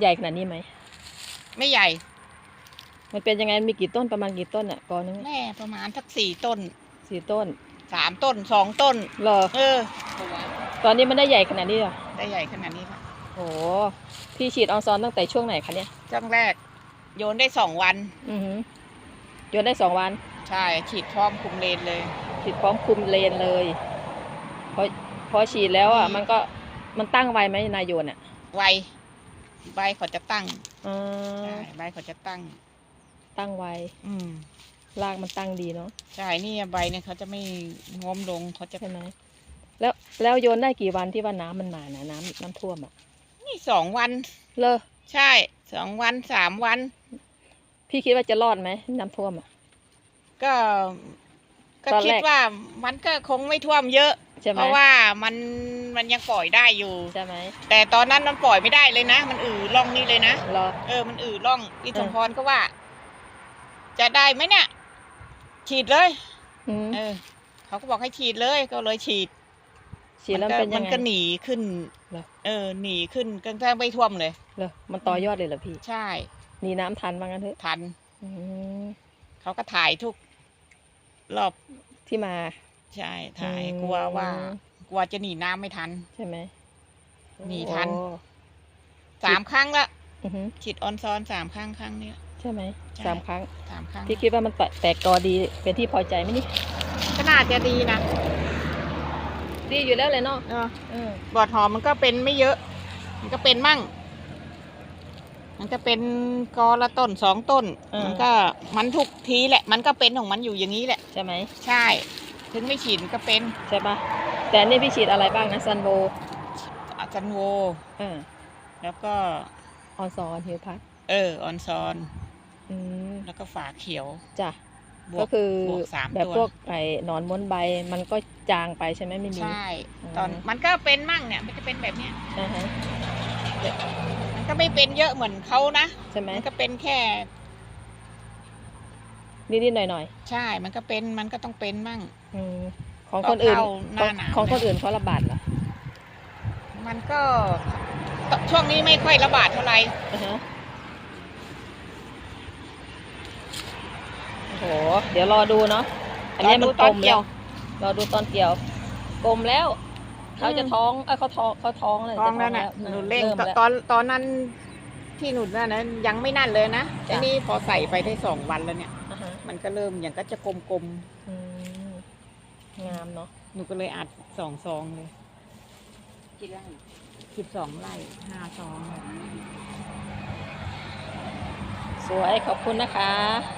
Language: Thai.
ใหญ่ขนาดนี้ไหม ไม่ใหญ่ มันเป็นยังไงมีกี่ต้นประมาณกี่ต้นอะกอนึงแม่ประมาณสักสี่ต้นสี่ต้นสามต้นสองต้นเหรอเออ ตอนนี้มันได้ใหญ่ขนาดนี้เหรอได้ใหญ่ขนาดนี้ละโอ้พี่ฉีดออนซอนตั้งแต่ช่วงไหนคะเนี่ยช่วงแรก โยนได้สองวัน อือหือโยนได้สองวัน ใช่ฉีดพร้อมคุมเลนเลย ฉีดพร้อมคุมเลนเลยพอพอฉีดแล้วอะ มันก็มันตั้งไวไหมนายโยนอะ ไว ใบเขาจะตั้งอ่ใช่าใบเขาจะตั้ง ตั้งไวอืมรากมันตั้งดีเนาะใช่นี่ใบเนี่ยเขาจะไม่งอมลงเขาจะใช่ไหมแล้วแล้วโยนได้กี่วันที่ว่าน้ำมันมานะน้ำน้ำท่วมอะนี่สองวัน เลอใช่สองวันสามวัน พี่คิดว่าจะรอดไหมน้ำท่วมอะ ก็ ก็ตอนคิแรดกว่ามันก็คงไม่ท่วมเยอะ ใช่ไหมเพราะว่ามันมันยังปล่อยได้อยู่ ใช่ไหมแต่ตอนนั้นมันปล่อยไม่ได้เลยนะ มันอือร่องนี่เลยนะรอเออมันอือร่องพี่เออสมพรก็ว่า จะได้ไหมเนี่ย ฉีดเลยอืมเออเขาก็บอกให้ฉีดเลยก็เลยฉีดฉีดแล้วมัเป็นก็ยัมังนไงก็หนีขึ้นเหรอเออหนีขึ้นก็แทบไม่ท่วมเลยเหรอมันต่อยอดเลยเหรอพี่ ใช่หนีน้ำทันว่างั้นเถอะทันอืมเขาก็ถ่ายทุกรอบที่มา ใช่ถ่ายอืมกลัวว่า กลัวจะหนีน้ำไม่ทัน ใช่ไหมหนีทัน โอ้สามครั้งละอือหือฉีดออนซอนสามครั้งครั้งนี้ใช่ไหมใช่ สามครั้ง สามครั้งพี่คิดว่ามันแตแตกกอดีเป็นที่พอใจไหมนี่ ก็น่าจะดีนะดีอยู่แล้วเลยเนาะเออเออบอดหอมมันก็เป็นไม่เยอะ มันก็เป็นมั่ง มันก็เป็นกอละต้นสองต้น มันก็มันทุกทีแหละ มันก็เป็นของมันอยู่อย่างนี้แหละ ใช่ไหมใช่ ถึงไม่ฉีดมันก็เป็นใช่ปะแต่อันนี่พี่ฉีดอะไรบ้างนะซันโบอาจันโว เออแล้วก็ ออนซอนฮิวพัทเออออนซอน อืมแล้วก็ฝาเขียวจ้ะบวก็คือบวกสามแบบตัวพวกไอ้หนอนม้วนใบมันก็จางไปใช่ไหมไม่มี ใช่อืมตอนมันก็เป็นมั่งเนี่ย มันจะเป็นแบบเนี้ยอ่าฮะมันก็ไม่เป็นเยอะเหมือนเขานะ ใช่ไหมมันก็เป็นแค่ นิดๆหน่อยใช่มันก็เป็นมันก็ต้องเป็นมั่ง ๆอืมของคนอื่นเข้าหขอน้างหนาว ของคนนะอื่นเขาระบาดเหรอมันก็ช่วงนี้ไม่ค่อยระบาดเท่าไหร่อ่าฮะโอ้โห เดี๋ยวรอดูเนาะอันนี้มันรกลดูมเกี่แล้ยววรอดูตอนเกี่ยวกลมแล้ว เขาจะท้องเออเขาท้องเขาท้องเลยท้องจะแล้วนะอืมหนูเร่งริ่มตอนแล้วตอนตอนนั้นที่หนูนั่นนะยังไม่นั่นเลยนะจ้ะ อันนี้พอใส่ไปได้สองวันแล้วเนี่ยอ่าฮะ มันก็เริ่มอย่างก็จะกลมอืมงามเนาะๆหนูก็เลยอัดสองซองเลยกี่ไร่สิบสองไร่ห้าซอง สวยขอบคุณนะคะจ